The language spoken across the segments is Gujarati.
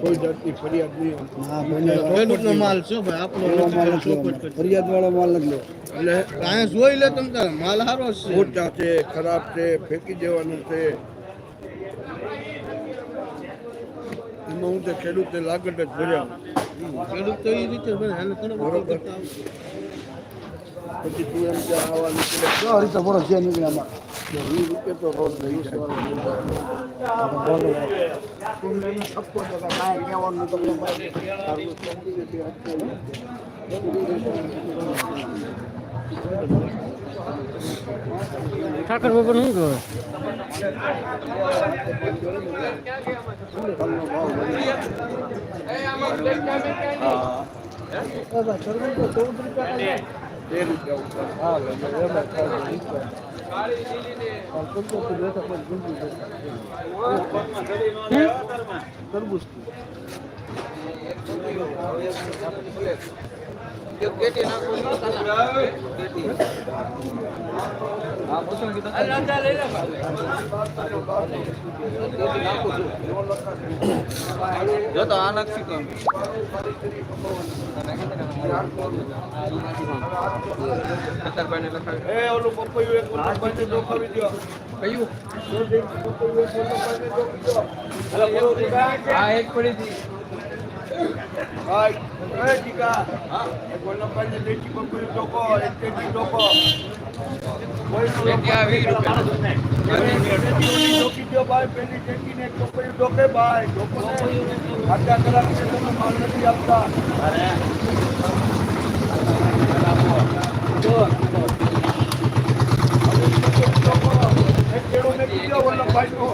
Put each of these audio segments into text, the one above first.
કોઈ જાતની ફરિયાદ નહીં હા માલ છે ભાઈ આપણો માલ નથી. ફરિયાદ વાળો માલ નથી એટલે અહીંયા જોઈ લે તમ તારે માલ સારો છે. છે ખરાબ છે ફેંકી દેવાનું છે. એમાં હું તે ખેડૂતે લાગત જ ભર્યા. ખેડૂત તો એ રીતે બરોબર. પછી તું એમ કે આવા નીકળે. રીતે બોલો છે નીકળ્યામાં વીસ રૂપિયા તો રોજ લઈ ઠાકર બાપા શું કહે ચૌદ રૂપિયા ઉપર એ ઓલું તો આ પપ્પાને જોખાવી દો ભાઈ એ ટીકા એક વલ્લભભાઈને દેશી પપૈયું જોકો એક દેશી જોકો દો ભાઈ પેલી એક પપૈયું જોકે આપતા એક કેળો ને કીધો વલ્લભભાઈ નો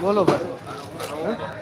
બોલો ભાઈ.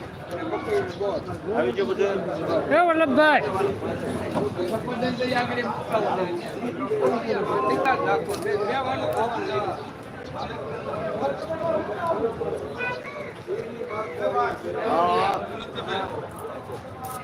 એ વલ્લભભાઈ. હવે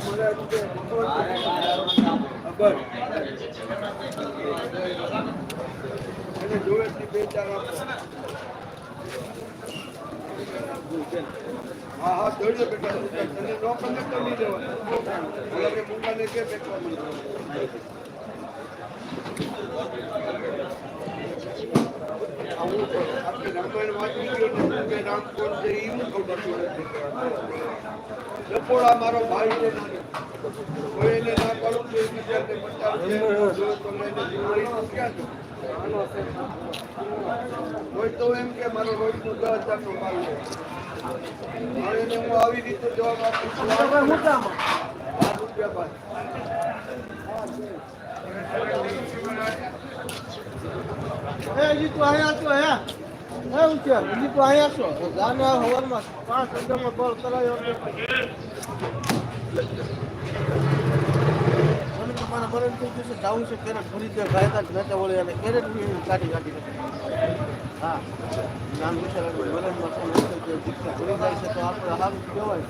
મળે હા હા જોઈ બેટા તને નો નહીં લેવાનું ઓલા કે મુકાને કે બેઠવા આવું આપણે રામાયણ વાંચી. ગયો ને કે રામ કોણ છે એ હું ખબર નથી લપોડા મારો ભાઈ છે કોઈ એને ના કરું તો બીજાને છે. જો તો એને જોડી ક્યાં? કોઈ તો એમ કે મારો રોજનું દસ હજારનો માલ છે. હું આવી રીતે જવાબ આપું છું. બાર રૂપિયા ભાઈ એ તું છો તું અહીંયા. જાવું છે કેરેટ ભરી દે ગાયતા જ નતા વળે અને કેરેટ કાઢી કાઢી. હા, નામ જાય છે તો આપણે હાલ કહેવાય.